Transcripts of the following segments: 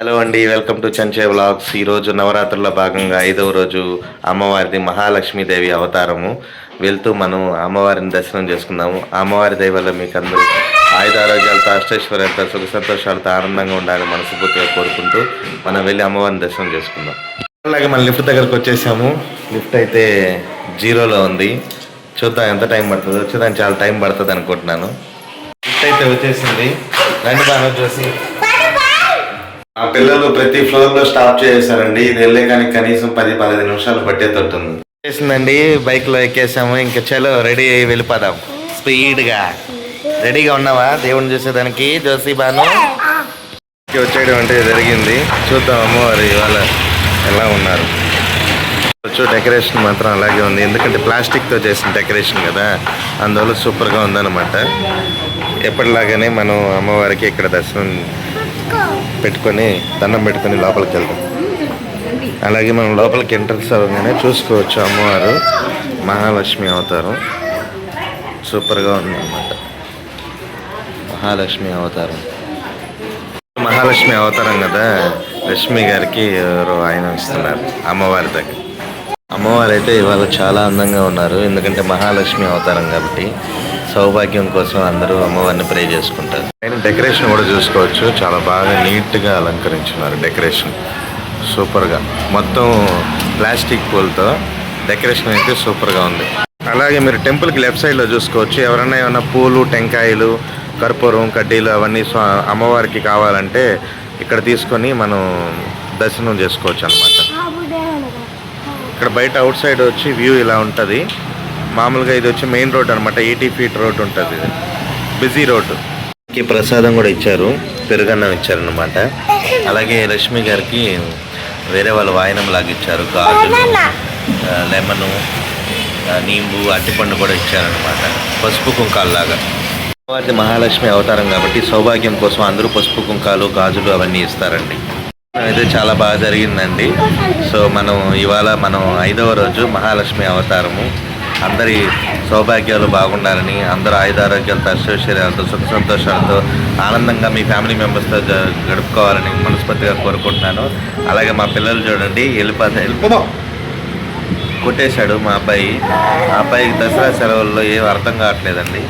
Hello అండి welcome to చంచే vlogs ఈరోజు నవరాత్రుల్లో భాగంగా ఐదవ రోజు అమ్మవారిది మహాలక్ష్మీదేవి అవతారము. వెళ్తూ మనం అమ్మవారిని దర్శనం చేసుకున్నాము అమ్మవారి దయ మీకు అందరూ ఆయుధ ఆరోగ్యాలతో అష్టైశ్వర్యాలతో సుఖ సంతోషాలతో ఆనందంగా ఉండాలని మనస్ఫూర్తిగా కోరుకుంటూ మనం వెళ్ళి అమ్మవారిని దర్శనం చేసుకుందాం. అలాగే మన లిఫ్ట్ దగ్గరకు వచ్చేసాము. లిఫ్ట్ అయితే జీరోలో ఉంది. చూద్దాం ఎంత టైం పడుతుందో. వచ్చేదానికి చాలా టైం పడుతుంది అనుకుంటున్నాను. లిఫ్ట్ అయితే వచ్చేసింది. రండి బాగా చూసి ఆ పిల్లలు ప్రతి ఫ్లోర్లో స్టాప్ చేశారండి ఇది వెళ్ళే కానీ కనీసం పది పదిహేను నిమిషాలు పట్టేటట్టుంది. చేసిందండి. బైక్లో ఎక్కేసాము. ఇంకా చలో రెడీ అయ్యి వెళ్ళిపోదాం. స్పీడ్గా రెడీగా ఉన్నావా? దేవుని చూసేదానికి. జోసి బాను. వచ్చేయడం అంటే జరిగింది. చూద్దాం అమ్మవారు ఇవాళ ఎలా ఉన్నారు. వచ్చు డెకరేషన్ మాత్రం అలాగే ఉంది. ఎందుకంటే ప్లాస్టిక్తో చేసిన డెకరేషన్ కదా. అందువల్ల సూపర్గా ఉందన్నమాట. ఎప్పటిలాగానే మనం అమ్మవారికి ఇక్కడ దర్శనం పెట్టుకొని దండం పెట్టుకొని లోపలికి వెళ్తాం. అలాగే మనం లోపలికి ఎంట్రన్స్ అవ్వగానే చూసుకోవచ్చు అమ్మవారు. మహాలక్ష్మి అవతారం. సూపర్గా ఉంది అన్నమాట మహాలక్ష్మి అవతారం. మహాలక్ష్మి అవతారం కదా? లక్ష్మి గారికి ఎవరో ఆయన ఇస్తున్నారు. అమ్మవారి దగ్గర. అమ్మవారు అయితే ఇవాళ చాలా అందంగా ఉన్నారు. ఎందుకంటే మహాలక్ష్మి అవతారం కాబట్టి సౌభాగ్యం కోసం అందరూ అమ్మవారిని ప్రే చేసుకుంటారు. ఆయన డెకరేషన్ కూడా చూసుకోవచ్చు. చాలా బాగా నీట్గా అలంకరించున్నారు డెకరేషన్. సూపర్గా. మొత్తం ప్లాస్టిక్ పూలతో డెకరేషన్ అయితే సూపర్గా ఉంది. అలాగే మీరు టెంపుల్కి లెఫ్ట్ సైడ్లో చూసుకోవచ్చు. ఎవరైనా ఏమైనా పూలు టెంకాయలు కర్పూరం కడ్డీలు అవన్నీ అమ్మవారికి కావాలంటే ఇక్కడ తీసుకొని మనం దర్శనం చేసుకోవచ్చు అనమాట ఇక్కడ బయట అవుట్ సైడ్ వచ్చి వ్యూ ఇలా ఉంటుంది. మామూలుగా ఇది వచ్చి మెయిన్ రోడ్ అనమాట ఎయిటీ ఫీట్ రోడ్ ఉంటుంది ఇది. Busy road. కి ప్రసాదం కూడా ఇచ్చారు పెరుగన్నం ఇచ్చారనమాట అలాగే లక్ష్మి గారికి వేరే వాళ్ళు వాయనం లాగా ఇచ్చారు గాజులు లెమను నీంబు అట్టిపండు కూడా ఇచ్చారనమాట పసుపు కుంకాలలాగా. వారి మహాలక్ష్మి అవతారం కాబట్టి సౌభాగ్యం కోసం అందరూ పసుపు కుంకాలు గాజులు అవన్నీ ఇస్తారండి. అయితే చాలా బాగా జరిగిందండి. సో మనం ఇవాళ మనం ఐదవ రోజు మహాలక్ష్మి అవతారము. అందరి సౌభాగ్యాలు బాగుండాలని అందరూ ఆయుధారోగ్యాలతో అష్టైశ్వర్యాలతో సుఖ సంతోషాలతో ఆనందంగా మీ ఫ్యామిలీ మెంబర్స్తో గడుపుకోవాలని మనస్ఫూర్తిగా కోరుకుంటున్నాను. అలాగే మా పిల్లలు చూడండి వెళ్ళిపోతే వెళ్ళిపో కొట్టేశాడు మా అబ్బాయి. మా అబ్బాయికి దసరా సెలవుల్లో ఏం అర్థం కావట్లేదండి.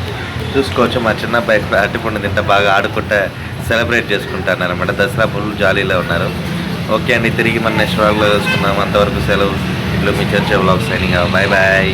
చూసుకోవచ్చు మా చిన్న అబ్బాయి అరటిపండు తింటే బాగా ఆడుకుంటా సెలబ్రేట్ చేసుకుంటారు అనమాట దసరా ఫుల్ జాలీలో ఉన్నారు. ఓకే అండి తిరిగి మన నెక్స్ట్ వ్లాగ్లో చూసుకున్నాం అంతవరకు సెలవు. ఇంట్లో మీ చర్చ వ్లాగ్ సైనింగ్ బాయ్ బాయ్